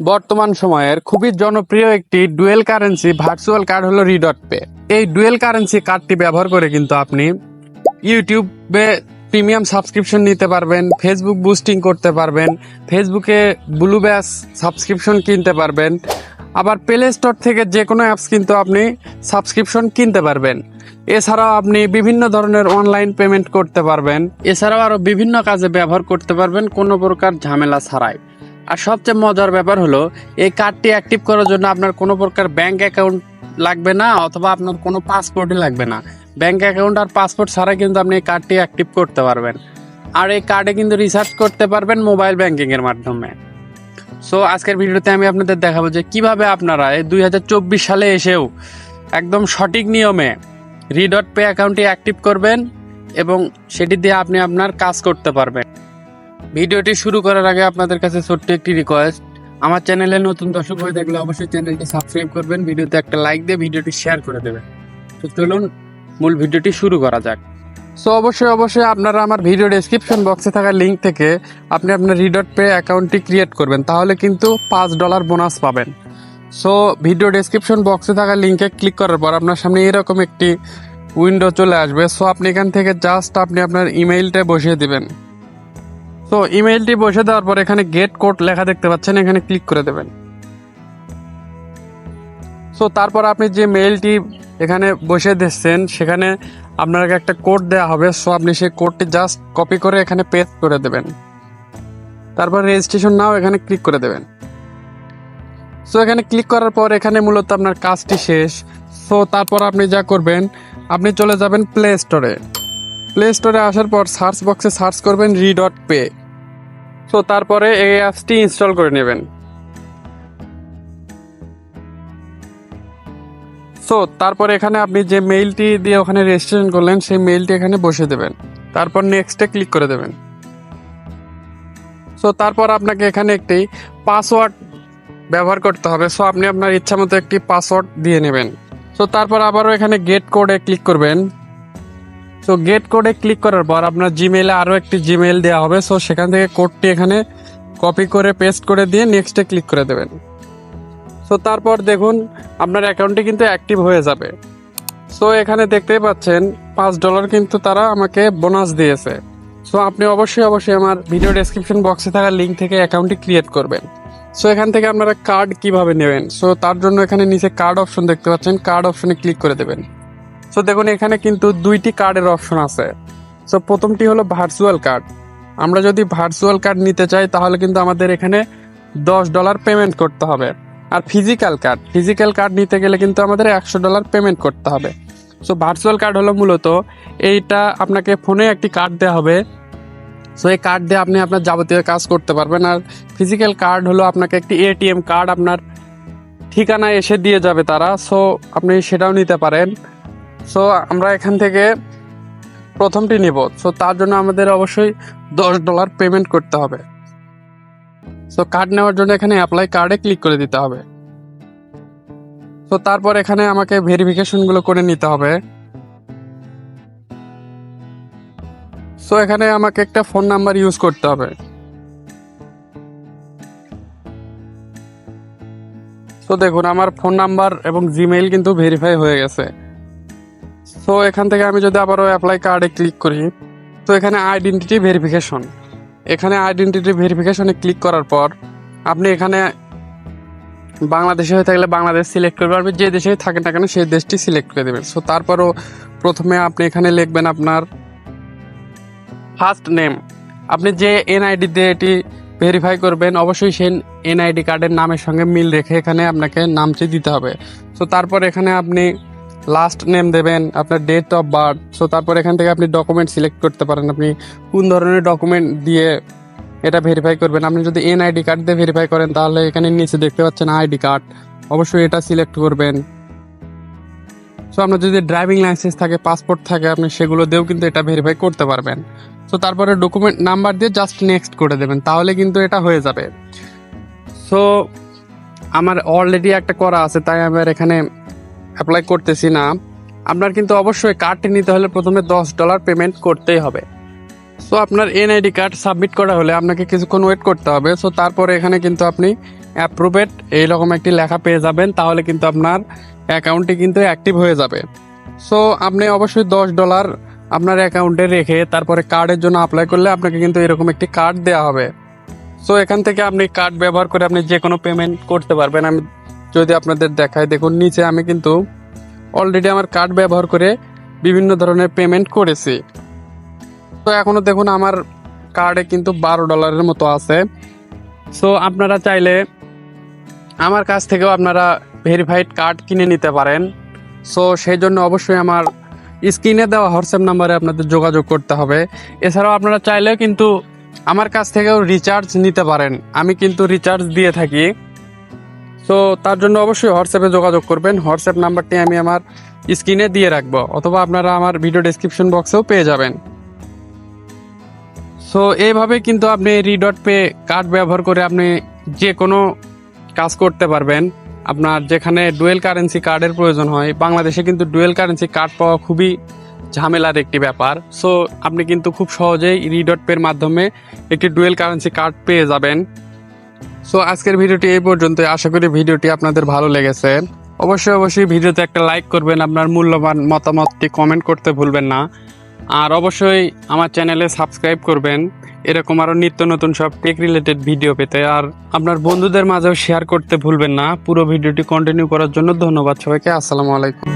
বর্তমান সময়ের খুবই জনপ্রিয় একটি ডুয়েল কারেন্সি ভার্চুয়াল কার্ড হলো রিডট পে। এই ডুয়েল কারেন্সি কার্ডটি ব্যবহার করে কিন্তু আপনি ইউটিউবে প্রিমিয়াম সাবস্ক্রিপশন নিতে পারবেন ফেসবুক বুস্টিং করতে পারবেন ফেসবুকে ব্লু ব্যাস সাবস্ক্রিপশন কিনতে পারবেন, আবার প্লে স্টোর থেকে যে কোনো অ্যাপস কিন্তু আপনি সাবস্ক্রিপশন কিনতে পারবেন। এছাড়াও আপনি বিভিন্ন ধরনের অনলাইন পেমেন্ট করতে পারবেন। এছাড়াও আরও বিভিন্ন কাজে ব্যবহার করতে পারবেন, কোনো প্রকার ঝামেলা ছাড়াই। আর সবচেয়ে মজার ব্যাপার হলো, এই কার্ডটি অ্যাক্টিভ করার জন্য আপনার কোনো প্রকার ব্যাংক অ্যাকাউন্ট লাগবে না অথবা আপনার কোনো পাসপোর্টই লাগবে না। ব্যাংক অ্যাকাউন্ট আর পাসপোর্ট ছাড়া কিন্তু আপনি এই কার্ডটি অ্যাক্টিভ করতে পারবেন। আর এই কার্ডে কিন্তু রিচার্জ করতে পারবেন মোবাইল ব্যাংকিং এর মাধ্যমে। সো আজকের ভিডিওতে আমি আপনাদের দেখাবো যে কীভাবে আপনারা এই দুই হাজার চব্বিশ সালে এসেও একদম সঠিক নিয়মে রিডট পে অ্যাকাউন্টটি অ্যাক্টিভ করবেন এবং সেটি দিয়ে আপনি আপনার কাজ করতে পারবেন। ভিডিওটি শুরু করার আগে আপনাদের কাছে ছোট্ট একটি রিকোয়েস্ট আমার চ্যানেলে নতুন দর্শক হয়ে থাকলে অবশ্যই চ্যানেলটি সাবস্ক্রাইব করবেন, ভিডিওতে একটা লাইক দিয়ে ভিডিওটি শেয়ার করে দেবেন। তো চলুন মূল ভিডিওটি শুরু করা যাক। সো অবশ্যই অবশ্যই আপনারা আমার ভিডিও ডেসক্রিপশন বক্সে থাকা লিঙ্ক থেকে আপনি আপনার রিডট পে অ্যাকাউন্টটি ক্রিয়েট করবেন, তাহলে কিন্তু পাঁচ ডলার বোনাস পাবেন। সো ভিডিও ডেসক্রিপশন বক্সে থাকা লিঙ্কে ক্লিক করার পর আপনার সামনে এরকম একটি উইন্ডো চলে আসবে। সো আপনি এখান থেকে জাস্ট আপনি আপনার ইমেইলটা বসিয়ে দিবেন। তো ইমেইলটি বসে দেওয়ার পর এখানে গেট কোড লেখা দেখতে পাচ্ছেন, এখানে ক্লিক করে দেবেন। সো তারপর আপনি যে মেইলটি এখানে বসে দিচ্ছেন, সেখানে আপনাকে একটা কোড দেওয়া হবে। সো আপনি সেই কোডটি জাস্ট কপি করে এখানে পেস্ট করে দেবেন। তারপর রেজিস্ট্রেশন নাও এখানে ক্লিক করে দেবেন। সো এখানে ক্লিক করার পর এখানে মূলত আপনার কাজটি শেষ। সো তারপর আপনি যা করবেন, আপনি চলে যাবেন প্লে স্টোরে প্লে স্টোরে আসার পর সার্চ বক্সে সার্চ করবেন রি ডট পে সো তারপরে এই অ্যাপসটি ইনস্টল করে নেবেন। সো তারপর এখানে আপনি যে মেইলটি দিয়ে ওখানে রেজিস্ট্রেশন করলেন, সেই মেইলটি এখানে বসে দেবেন। তারপর নেক্সটে ক্লিক করে দেবেন। সো তারপর আপনাকে এখানে একটি পাসওয়ার্ড ব্যবহার করতে হবে। সো আপনি আপনার ইচ্ছা মতো একটি পাসওয়ার্ড দিয়ে নেবেন। সো তারপর আবারও এখানে গেট কোডে ক্লিক করবেন। সো গেট কোডে ক্লিক করার পর আপনার জিমেইলে আরও একটি জিমেইল দেওয়া হবে। সো সেখান থেকে কোডটি এখানে কপি করে পেস্ট করে দিয়ে নেক্সটে ক্লিক করে দেবেন। সো তারপর দেখুন, আপনার অ্যাকাউন্টটি কিন্তু অ্যাক্টিভ হয়ে যাবে। সো এখানে দেখতেই পাচ্ছেন, পাঁচ ডলার কিন্তু তারা আমাকে বোনাস দিয়েছে। সো আপনি অবশ্যই অবশ্যই আমার ভিডিও ডেসক্রিপশন বক্সে থাকা লিঙ্ক থেকে অ্যাকাউন্টটি ক্রিয়েট করবেন। সো এখান থেকে আপনারা কার্ড কীভাবে নেবেন? সো তার জন্য এখানে নিচে কার্ড অপশন দেখতে পাচ্ছেন। কার্ড অপশনে ক্লিক করে দেবেন। সো দেখুন, এখানে কিন্তু দুইটি কার্ডের অপশন আছে। সো প্রথমটি হলো ভার্চুয়াল কার্ড আমরা যদি ভার্চুয়াল কার্ড নিতে চাই, তাহলে কিন্তু আমাদের এখানে দশ ডলার পেমেন্ট করতে হবে। আর ফিজিক্যাল কার্ড ফিজিক্যাল কার্ড নিতে গেলে কিন্তু আমাদের একশো ডলার পেমেন্ট করতে হবে। সো ভার্চুয়াল কার্ড হলো মূলত এইটা আপনাকে ফোনে একটি কার্ড দেওয়া হবে। সো এই কার্ড দিয়ে আপনি আপনার যাবতীয় কাজ করতে পারবেন। আর ফিজিক্যাল কার্ড হলো আপনাকে একটি এটিএম কার্ড আপনার ঠিকানায় এসে দিয়ে যাবে তারা। সো আপনি সেটাও নিতে পারেন। সো আমরা এখান থেকে প্রথমটি নিব। সো তার জন্য আমাদের অবশ্যই দশ ডলার পেমেন্ট করতে হবে। সো কার্ড নেওয়ার জন্য এখানে অ্যাপ্লাই কার্ডে ক্লিক করে দিতে হবে। তো তারপর এখানে আমাকে ভেরিফিকেশনগুলো করে নিতে হবে। সো এখানে আমাকে একটা ফোন নাম্বার ইউজ করতে হবে। তো দেখুন, আমার ফোন নাম্বার এবং জিমেইল কিন্তু ভেরিফাই হয়ে গেছে। সো এখান থেকে আমি যদি আবারও অ্যাপ্লাই কার্ডে ক্লিক করি, তো এখানে আইডেন্টিটি ভেরিফিকেশন এখানে আইডেন্টিটি ভেরিফিকেশনে ক্লিক করার পর, আপনি এখানে বাংলাদেশে হয়ে থাকলে বাংলাদেশ সিলেক্ট করবেন। আপনি যে দেশে থাকেন না কেন, সেই দেশটি সিলেক্ট করে দেবেন। সো তারপরও প্রথমে আপনি এখানে লিখবেন আপনার ফার্স্ট নেম আপনি যে এনআইডি দিয়ে এটি ভেরিফাই করবেন, অবশ্যই সেই এনআইডি কার্ডের নামের সঙ্গে মিল রেখে এখানে আপনাকে নামটি দিতে হবে। সো তারপর এখানে আপনি লাস্ট নেম দেবেন, আপনার ডেট অফ বার্থ সো তারপর এখান থেকে আপনি ডকুমেন্ট সিলেক্ট করতে পারেন। আপনি কোন ধরনের ডকুমেন্ট দিয়ে এটা ভেরিফাই করবেন? আপনি যদি এনআইডি কার্ড দিয়ে ভেরিফাই করেন, তাহলে এখানে নিচে দেখতে পাচ্ছেন আইডি কার্ড অবশ্যই এটা সিলেক্ট করবেন। সো আপনার যদি ড্রাইভিং লাইসেন্স থাকে পাসপোর্ট থাকে, আপনি সেগুলো দিয়েও কিন্তু এটা ভেরিফাই করতে পারবেন। সো তারপরে ডকুমেন্ট নাম্বার দিয়ে জাস্ট নেক্সট করে দেবেন, তাহলে কিন্তু এটা হয়ে যাবে। সো আমার অলরেডি একটা করা আছে, তাই আমার এখানে অ্যাপ্লাই করতেছি না, আপনার কিন্তু অবশ্যই কার্ডটি নিতে হলে প্রথমে দশ ডলার পেমেন্ট করতেই হবে। সো আপনার এনআইডি কার্ড সাবমিট করা হলে আপনাকে কিছুক্ষণ ওয়েট করতে হবে। সো তারপরে এখানে কিন্তু আপনি অ্যাপ্রুভেড এইরকম একটি লেখা পেয়ে যাবেন, তাহলে কিন্তু আপনার অ্যাকাউন্টটি কিন্তু অ্যাক্টিভ হয়ে যাবে। সো আপনি অবশ্যই দশ ডলার আপনার অ্যাকাউন্টে রেখে তারপরে কার্ডের জন্য অ্যাপ্লাই করলে আপনাকে কিন্তু এরকম একটি কার্ড দেওয়া হবে। সো এখান থেকে আপনি কার্ড ব্যবহার করে আপনি যে কোনো পেমেন্ট করতে পারবেন। আমি যদি আপনাদের দেখায়, দেখুন, নিচে আমি কিন্তু অলরেডি আমার কার্ড ব্যবহার করে বিভিন্ন ধরনের পেমেন্ট করেছি। তো এখনও দেখুন, আমার কার্ডে কিন্তু বারো ডলারের মতো আছে। সো আপনারা চাইলে আমার কাছ থেকেও আপনারা ভেরিফাইড কার্ড কিনে নিতে পারেন। সো সেই জন্য অবশ্যই আমার স্ক্রিনে দেওয়া হোয়াটসঅ্যাপ নাম্বারে আপনাদের যোগাযোগ করতে হবে। এছাড়াও আপনারা চাইলেও কিন্তু আমার কাছ থেকেও রিচার্জ নিতে পারেন। আমি কিন্তু রিচার্জ দিয়ে থাকি। তো তার জন্য অবশ্যই হোয়াটসঅ্যাপে যোগাযোগ করবেন। হোয়াটসঅ্যাপ নাম্বারটি আমি আমার স্ক্রিনে দিয়ে রাখব, অথবা আপনারা আমার ভিডিও ডেসক্রিপশন বক্সেও পেয়ে যাবেন। সো এইভাবে কিন্তু আপনি রিডট পে কার্ড ব্যবহার করে আপনি যে কোনো কাজ করতে পারবেন। আপনার যেখানে ডুয়েল কারেন্সি কার্ডের প্রয়োজন হয়, বাংলাদেশে কিন্তু ডুয়েল কারেন্সি কার্ড পাওয়া খুবই ঝামেলার একটি ব্যাপার। সো আপনি কিন্তু খুব সহজেই রিডট পের মাধ্যমে একটি ডুয়েল কারেন্সি কার্ড পেয়ে যাবেন। সো আজকের ভিডিওটি এই পর্যন্ত আশা করি ভিডিওটি আপনাদের ভালো লেগেছে। অবশ্যই অবশ্যই ভিডিওতে একটা লাইক করবেন, আপনার মূল্যবান মতামতটি কমেন্ট করতে ভুলবেন না। আর অবশ্যই আমার চ্যানেলে সাবস্ক্রাইব করবেন। এরকম আরও নিত্য নতুন সব টেক রিলেটেড ভিডিও পেতে। আর আপনার বন্ধুদের মাঝেও শেয়ার করতে ভুলবেন না। পুরো ভিডিওটি কন্টিনিউ করার জন্য ধন্যবাদ সবাইকে। আসসালামু আলাইকুম।